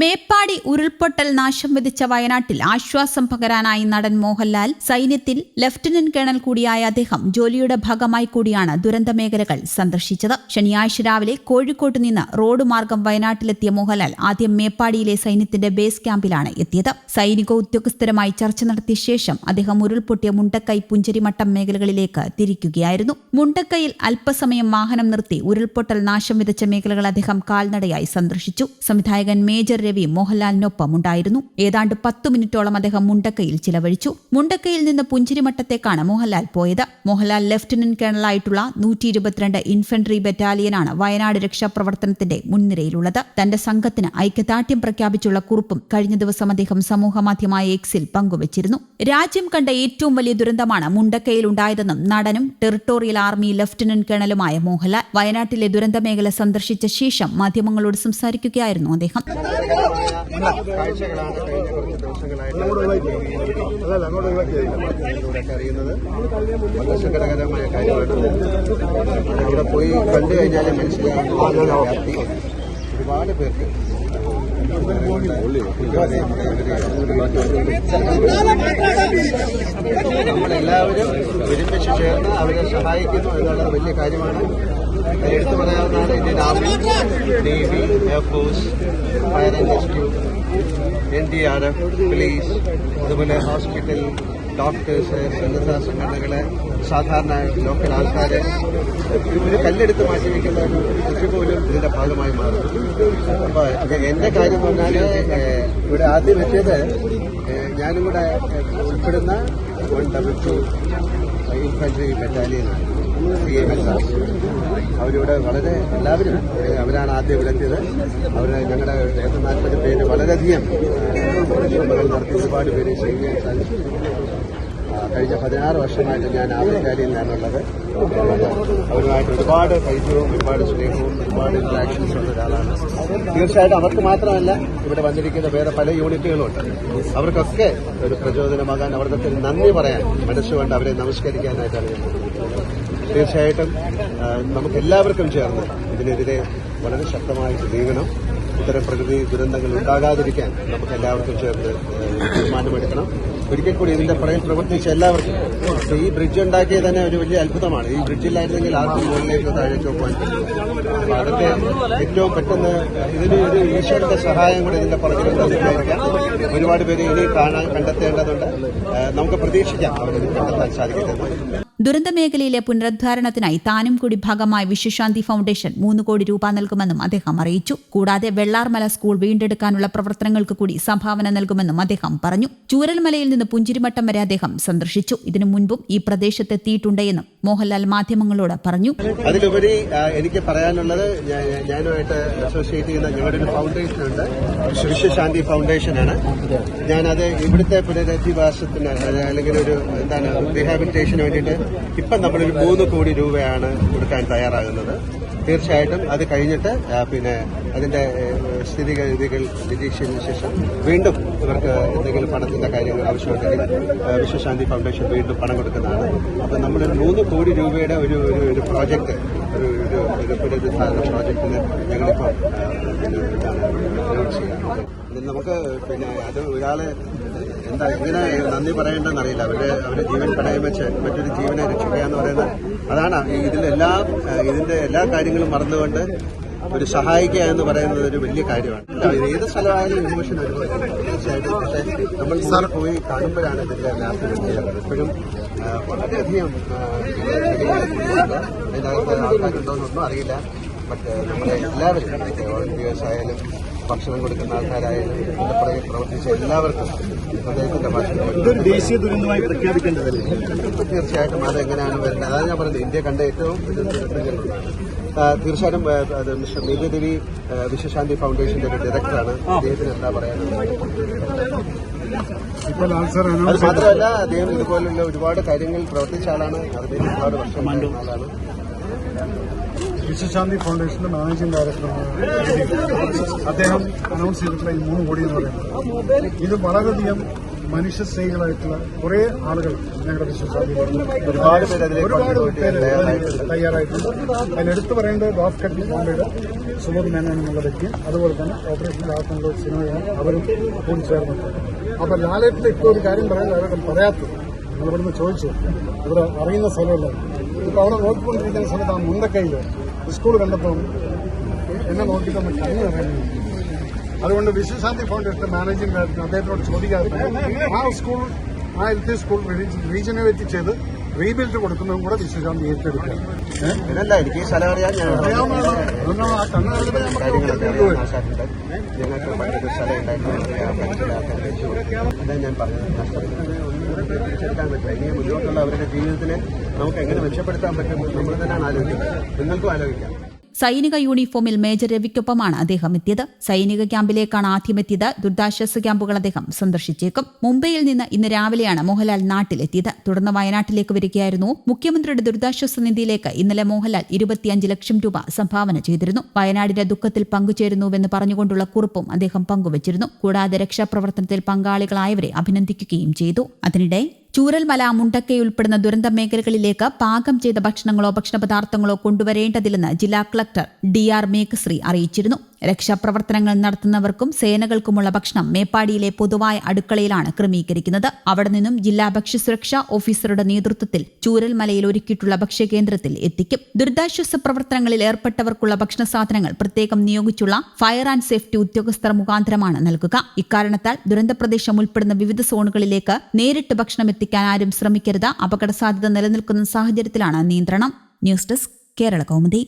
മേപ്പാടി ഉരുൾപൊട്ടൽ നാശം വിധിച്ച വയനാട്ടിൽ ആശ്വാസം പകരാനായി നടൻ മോഹൻലാൽ സൈന്യത്തിൽ ലഫ്റ്റനന്റ് കേണൽ കൂടിയായ അദ്ദേഹം ജോലിയുടെ ഭാഗമായി കൂടിയാണ് ദുരന്ത മേഖലകൾ സന്ദർശിച്ചത്. ശനിയാഴ്ച രാവിലെ കോഴിക്കോട്ട് നിന്ന് റോഡ് മാർഗം വയനാട്ടിലെത്തിയ മോഹൻലാൽ ആദ്യം മേപ്പാടിയിലെ സൈന്യത്തിന്റെ ബേസ് ക്യാമ്പിലാണ് എത്തിയത്. സൈനിക ഉദ്യോഗസ്ഥരുമായി ചർച്ച നടത്തിയ ശേഷം അദ്ദേഹം ഉരുൾപൊട്ടിയ മുണ്ടക്കൈ പുഞ്ചരിമട്ടം മേഖലകളിലേക്ക് തിരിക്കുകയായിരുന്നു. മുണ്ടക്കൈയിൽ അല്പസമയം വാഹനം നിർത്തി ഉരുൾപൊട്ടൽ നാശം വിതച്ച മേഖലകൾ അദ്ദേഹം കാൽനടയായി സന്ദർശിച്ചു. സംവിധായകൻ മേജർ രവി മോഹൻലാലിനൊപ്പം ഉണ്ടായിരുന്നു ഏതാണ്ട് പത്തു മിനിറ്റോളം അദ്ദേഹം മുണ്ടക്കയിൽ ചിലവഴിച്ചു. മുണ്ടക്കയിൽ നിന്ന് പുഞ്ചിരിമട്ടത്തേക്കാണ് മോഹൻലാൽ പോയത്. മോഹൻലാൽ ലഫ്റ്റനന്റ് കേണലായിട്ടുള്ള നൂറ്റി ഇരുപത്തിരണ്ട് ഇൻഫൻട്രി ബറ്റാലിയനാണ് വയനാട് രക്ഷാപ്രവർത്തനത്തിന്റെ മുൻനിരയിലുള്ളത്. തന്റെ സംഘത്തിന് ഐക്യദാർഢ്യം പ്രഖ്യാപിച്ചുള്ള കുറിപ്പും കഴിഞ്ഞ ദിവസം അദ്ദേഹം സമൂഹമാധ്യമമായ എക്സിൽ പങ്കുവച്ചിരുന്നു. രാജ്യം കണ്ട ഏറ്റവും വലിയ ദുരന്തമാണ് മുണ്ടക്കയിൽ ഉണ്ടായതെന്നും നടനും ടെറിട്ടോറിയൽ ആർമി ലഫ്റ്റനന്റ് കേണലുമായ മോഹൻലാൽ വയനാട്ടിലെ ദുരന്തമേഖല സന്ദർശിച്ച ശേഷം മാധ്യമങ്ങളോട് സംസാരിക്കുകയായിരുന്നു അദ്ദേഹം. കാഴ്ചകളാണ് കഴിഞ്ഞ ഇതിലൂടെയൊക്കെ അറിയുന്നത് പോയി കണ്ടു കഴിഞ്ഞാൽ മനസ്സിലാകുന്ന ഒരുപാട് പേർക്ക് നമ്മളെല്ലാവരും ഒരുമിച്ച് ചേർന്ന് അവരെ സഹായിക്കുന്നു എന്നുള്ളത് വലിയ കാര്യമാണ്. എടുത്തു പറയാവുന്നതാണ് Indian army navy air force fire and rescue N D R F police അതുപോലെ ഹോസ്പിറ്റൽ ഡോക്ടേഴ്സ് സന്നദ്ധ സംഘടനകൾ സാധാരണ ലോക്കൽ ആൾക്കാര്. കല്ലെടുത്ത് മാറ്റി വയ്ക്കുന്ന കൃഷി പോലും ഇതിന്റെ ഭാഗമായി മാറും. അപ്പൊ എന്റെ കാര്യം പറഞ്ഞാൽ ഇവിടെ ആദ്യം വെച്ചത് ഞാനും കൂടെ ഉൾപ്പെടുന്ന വൺ ഡബിൾ ടു ഇൻഫൻട്രി ബറ്റാലിയനാണ് സി എം ആർ അവരിവിടെ വളരെ എല്ലാവരും അവരാണ് ആദ്യം ഇവിടെ എത്തിയത് അവർ ഞങ്ങളുടെ നാൽപ്പത് പേര് വളരെയധികം നടത്തി ഒരുപാട് പേര് ചെയ്യാൻ സാധിച്ചു. കഴിഞ്ഞ പതിനാറ് വർഷമായിട്ട് ഞാൻ ആഫ്രിക്കയിൽ നിന്നാണുള്ളത് അവരുമായിട്ട് ഒരുപാട് പരിചയവും ഒരുപാട് സ്നേഹവും ഒരുപാട് ഇന്ററാക്ഷൻസ് ഉള്ള ഒരാളാണ്. തീർച്ചയായിട്ടും അവർക്ക് മാത്രമല്ല ഇവിടെ വന്നിരിക്കുന്ന വേറെ പല യൂണിറ്റുകളുണ്ട് അവർക്കൊക്കെ ഒരു പ്രചോദനമാകാൻ അവർക്കൊക്കെ നന്ദി പറയാൻ മനസ്സുകൊണ്ട് അവരെ നമസ്കരിക്കാനായിട്ടാണ് ഞാൻ. തീർച്ചയായിട്ടും ആ, നമുക്ക് എല്ലാവർക്കും ചേർന്ന് ഇതിനെതിരെ വളരെ ശക്തമായിട്ട് നീങ്ങണം ഇത്തരം പ്രകൃതി ദുരന്തങ്ങൾ ഉണ്ടാകാതിരിക്കാൻ നമുക്ക് എല്ലാവർക്കും ചേർന്ന് തീരുമാനമെടുക്കണം. ഒരിക്കൽ കൂടി ഇതിന്റെ പുറകിൽ പ്രവർത്തിച്ച എല്ലാവർക്കും ഈ ബ്രിഡ്ജ് ഉണ്ടാക്കിയത് തന്നെ ഒരു വലിയ അത്ഭുതമാണ്. ഈ ബ്രിഡ്ജില്ലായിരുന്നെങ്കിൽ ആർക്കും മുകളിലേക്കോ താഴേക്കോ പോകാൻ പറ്റും അതൊക്കെ ഏറ്റവും പെട്ടെന്ന് ഇതിന് ഒരു ഈശ്വരന്റെ സഹായം കൂടി ഇതിന്റെ പുറകിൽ ഉണ്ടായിരിക്കാം ഒരുപാട് പേര് ഇനി കാണാൻ കണ്ടെത്തേണ്ടതുണ്ട്. നമുക്ക് പ്രതീക്ഷിക്കാം അവരത് കണ്ടെത്താൻ സാധിക്കുന്നത് ദുരന്തമേഖലയിലെ പുനരുദ്ധാരണത്തിനായി താനും കൂടി ഭാഗമായി വിശ്വശാന്തി ഫൗണ്ടേഷൻ മൂന്ന് കോടി രൂപ നൽകുമെന്നും അദ്ദേഹം അറിയിച്ചു. കൂടാതെ വെള്ളാർമല സ്കൂൾ വീണ്ടെടുക്കാനുള്ള പ്രവർത്തനങ്ങൾക്ക് കൂടി സംഭാവന നൽകുമെന്നും അദ്ദേഹം പറഞ്ഞു. ചൂരൽമലയിൽ നിന്ന് പുഞ്ചിരിമട്ടം വരെ അദ്ദേഹം സന്ദർശിച്ചു. ഇതിനു മുൻപും ഈ പ്രദേശത്തെത്തിയിട്ടുണ്ടെന്നും മോഹൻലാൽ മാധ്യമങ്ങളോട് പറഞ്ഞു. അതിലുപരി എനിക്ക് പറയാനുള്ളത് അസോസിയേറ്റ് ചെയ്യുന്ന ഫൗണ്ടേഷൻ വിശ്വശാന്തി ഫൗണ്ടേഷനാണ് ഞാനത് ഇവിടുത്തെ പുനരധിവാസത്തിന് അല്ലെങ്കിൽ ഒരു എന്താണ് റീഹാബിലിറ്റേഷന് വേണ്ടിയിട്ട് ഇപ്പം നമ്മളൊരു മൂന്ന് കോടി രൂപയാണ് കൊടുക്കാൻ തയ്യാറാകുന്നത്. തീർച്ചയായിട്ടും അത് കഴിഞ്ഞിട്ട് പിന്നെ അതിന്റെ സ്ഥിതിഗതികൾ നിരീക്ഷിച്ചതിന് ശേഷം വീണ്ടും ഇവർക്ക് എന്തെങ്കിലും പണത്തിന്റെ കാര്യങ്ങൾ ആവശ്യമുണ്ടെങ്കിൽ വിശ്വശാന്തി ഫൗണ്ടേഷൻ വീണ്ടും പണം കൊടുക്കുന്നതാണ്. അപ്പൊ നമ്മൾ മൂന്ന് കോടി രൂപയുടെ ഒരു ഒരു ഒരു പ്രോജക്റ്റ് ഒരു ഒരു ഒരു പുനരുദ്ധാരണ പ്രോജക്റ്റിന് ഞങ്ങളിപ്പോൾ നമുക്ക് പിന്നെ അത് ഒരാൾ എന്താ ഇങ്ങനെ നന്ദി പറയേണ്ടെന്ന് അറിയില്ല അവരുടെ അവരുടെ ജീവൻ പണയം വെച്ച് മറ്റൊരു ജീവനെ രക്ഷിക്കുക എന്ന് പറയുന്നത് അതാണ് ഇതിലെല്ലാ ഇതിന്റെ എല്ലാ കാര്യങ്ങളും മറന്നുകൊണ്ട് ഒരു സഹായിക്കുക എന്ന് പറയുന്നത് ഒരു വലിയ കാര്യമാണ്. ഏത് സ്ഥലമായാലും വരുമ്പോൾ തീർച്ചയായിട്ടും. നമ്മൾ സാർ പോയി കാണുമ്പോഴാണ് ഇതിന്റെ ചെയ്യുന്നത് എപ്പോഴും വളരെയധികം അതിനകത്ത് ആൾക്കാരുണ്ടോന്നൊന്നും അറിയില്ല. ബട്ട് നമ്മളെ എല്ലാവരും വോളണ്ടിയേഴ്സ് ആയാലും ഭക്ഷണം കൊടുക്കുന്ന ആൾക്കാരായാലും ഇതിന്റെ പുറകെ പ്രവർത്തിച്ച എല്ലാവർക്കും അദ്ദേഹത്തിന്റെ ഇതൊരു ദേശീയ ദുരന്തമായി പ്രഖ്യാപിക്കേണ്ടതല്ലേ? തീർച്ചയായിട്ടും അതെങ്ങനെയാണ് വരുന്നത് അതാണ് ഞാൻ പറഞ്ഞത് ഇന്ത്യ കണ്ട ഏറ്റവും തീർച്ചയായിട്ടും അത് മിസ്റ്റർ മേഘദേവി വിശ്വശാന്തി ഫൗണ്ടേഷന്റെ ഒരു ഡയറക്ടറാണ്. അദ്ദേഹത്തിന് എന്താ പറയാനുള്ളത്? അത് മാത്രമല്ല അദ്ദേഹം ഇതുപോലുള്ള ഒരുപാട് കാര്യങ്ങൾ പ്രവർത്തിച്ച ആളാണ്. അദ്ദേഹം ഒരുപാട് വർഷം ആളാണ്. വിശ്വശാന്തി ഫൗണ്ടേഷന്റെ മാനേജിംഗ് ഡയറക്ടറാണ് അദ്ദേഹം അനൗൺസ് ചെയ്തിട്ടുള്ള ഈ മൂന്ന് കോടി എന്ന് പറയുന്നത്. ഇത് വളരെയധികം മനുഷ്യ സ്നേഹികളായിട്ടുള്ള കുറെ ആളുകൾ ഞങ്ങളുടെ വിശ്വസാധ്യത ഒരുപാട് പേര് ഒരുപാട് പേര് തയ്യാറായിട്ടുണ്ട്. എടുത്തു പറയേണ്ടത് ഡോഫ് കട്ടി കോണ്ടയുടെ സുമത് മേനോൻ എന്നുള്ള വ്യക്തിയും അതുപോലെ തന്നെ ഓപ്പറേഷൻ ലാഭത്തിനുള്ള സിനിമയാണ് അവരും കൂടി ചേർന്നിട്ടുണ്ട് അപ്പൊ ലാലേട്ടിന്റെ ഇപ്പോൾ ഒരു കാര്യം പറയാൻ ലാലേട്ടൻ പറയാത്തത്. നമ്മളിവിടുന്ന് ചോദിച്ചു. ഇവിടെ അറിയുന്ന സ്ഥലമല്ല. ഇപ്പൊ അവിടെ നോക്കിക്കൊണ്ടിരിക്കുന്ന സ്ഥലത്ത് ആ മുണ്ടക്കൈയിൽ സ്കൂൾ കണ്ടപ്പോൾ എന്നെ നോക്കിയിട്ട് നമ്മൾ പറയുന്നു അതുകൊണ്ട് വിശ്വശാന്തി ഫൗണ്ടേഷൻ മാനേജിംഗ് ഡയറക്ടർ അദ്ദേഹത്തോട് ചോദിക്കാതെ ആ സ്കൂൾ ആ എൽ പി സ്കൂൾ റീജനേറ്റ് ചെയ്ത് റീബിൽഡ് കൊടുക്കുന്നതും കൂടെ അവരുടെ ജീവിതത്തിനെ നമുക്ക് എങ്ങനെ മെച്ചപ്പെടുത്താൻ പറ്റും നമ്മൾ തന്നെയാണ് ആലോചിക്കുന്നത്. നിങ്ങൾക്കും ആലോചിക്കാം. സൈനിക യൂണിഫോമിൽ മേജർ രവിക്കൊപ്പമാണ് അദ്ദേഹം എത്തിയത്. സൈനിക ക്യാമ്പിലേക്കാണ് ആദ്യമെത്തിയത്. ദുരിതാശ്വാസ ക്യാമ്പുകൾ അദ്ദേഹം സന്ദർശിച്ചേക്കും. മുംബൈയിൽ നിന്ന് ഇന്ന് രാവിലെയാണ് മോഹൻലാൽ നാട്ടിലെത്തിയത്. തുടർന്ന് വയനാട്ടിലേക്ക് വരികയായിരുന്നു. മുഖ്യമന്ത്രിയുടെ ദുരിതാശ്വാസ നിധിയിലേക്ക് ഇന്നലെ മോഹൻലാൽ ഇരുപത്തിയഞ്ച് ലക്ഷം രൂപ സംഭാവന ചെയ്തിരുന്നു. വയനാടിന്റെ ദുഃഖത്തിൽ പങ്കുചേരുന്നുവെന്ന് പറഞ്ഞുകൊണ്ടുള്ള കുറിപ്പും അദ്ദേഹം പങ്കുവച്ചിരുന്നു. കൂടാതെ രക്ഷാപ്രവർത്തനത്തിൽ പങ്കാളികളായവരെ അഭിനന്ദിക്കുകയും ചെയ്തു. അതിനിടെ ചൂരൽമല മുണ്ടക്കൈ ഉൾപ്പെടുന്ന ദുരന്ത മേഖലകളിലേക്ക് പാകം ചെയ്ത ഭക്ഷണങ്ങളോ ഭക്ഷണപദാർത്ഥങ്ങളോ കൊണ്ടുവരേണ്ടതില്ലെന്ന് ജില്ലാ കളക്ടർ ഡി ആർ മേഘശ്രീ അറിയിച്ചിരുന്നു. രക്ഷാപ്രവർത്തനങ്ങൾ നടത്തുന്നവർക്കും സേനകൾക്കുമുള്ള ഭക്ഷണം മേപ്പാടിയിലെ പൊതുവായ അടുക്കളയിലാണ് ക്രമീകരിക്കുന്നത്. അവിടെ നിന്നും ജില്ലാ ഭക്ഷ്യസുരക്ഷാ ഓഫീസറുടെ നേതൃത്വത്തിൽ ചൂരൽമലയിൽ ഒരുക്കിയിട്ടുള്ള ഭക്ഷ്യകേന്ദ്രത്തിൽ എത്തിക്കും. ദുരിതാശ്വാസ പ്രവർത്തനങ്ങളിൽ ഏർപ്പെട്ടവർക്കുള്ള ഭക്ഷണ സാധനങ്ങൾ പ്രത്യേകം നിയോഗിച്ചുള്ള ഫയർ ആൻഡ് സേഫ്റ്റി ഉദ്യോഗസ്ഥർ മുഖാന്തരമാണ് നൽകുക. ഇക്കാരണത്താൽ ദുരന്തപ്രദേശം ഉൾപ്പെടുന്ന വിവിധ സോണുകളിലേക്ക് നേരിട്ട് ഭക്ഷണം എത്തിക്കാൻ ആരും ശ്രമിക്കരുത്. അപകട സാധ്യത നിലനിൽക്കുന്ന സാഹചര്യത്തിലാണ് നിയന്ത്രണം. News desk Kerala Kaumudi.